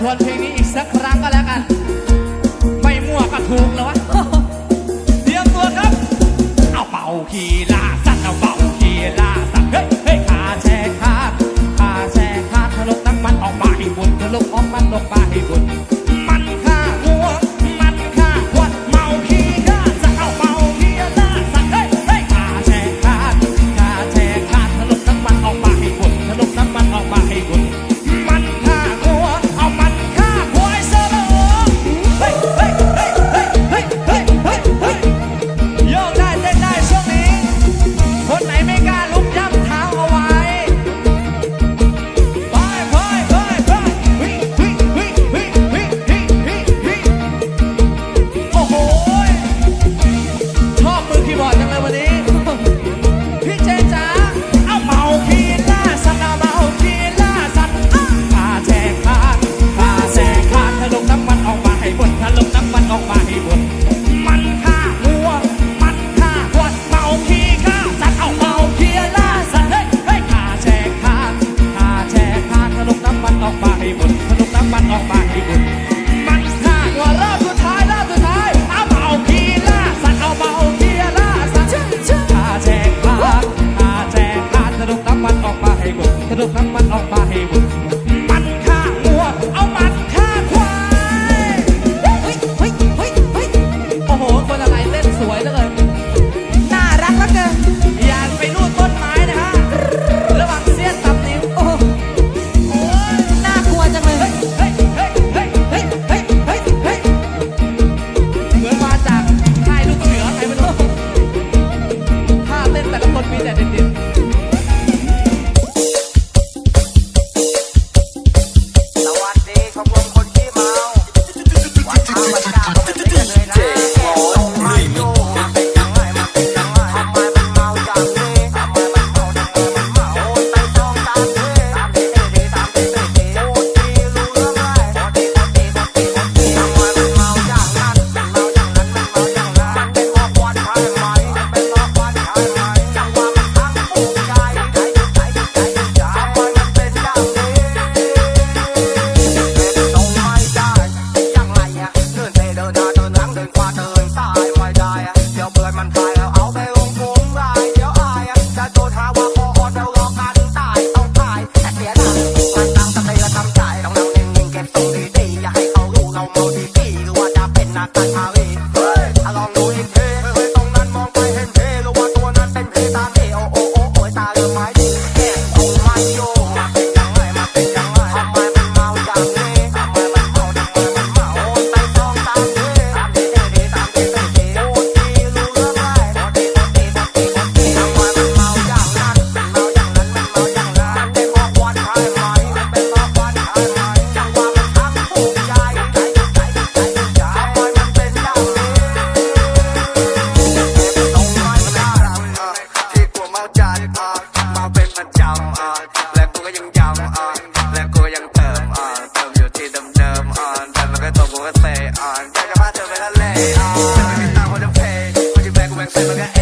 ทวนเพลงนี้อีกสักครั้งก็แล้วกัน ไม่มั่วก็ถูกแล้ววะเตรียมตัวครับ เอาเป่าขีลาสัตว์เอาเป่าขีลาสัตว์เฮ้ยเฮ้ยขาแช่ขาขาแช่ขาทะลุน้ำมันออกมาให้บุญทะลุออกมันออกมาให้บุญ seven and eight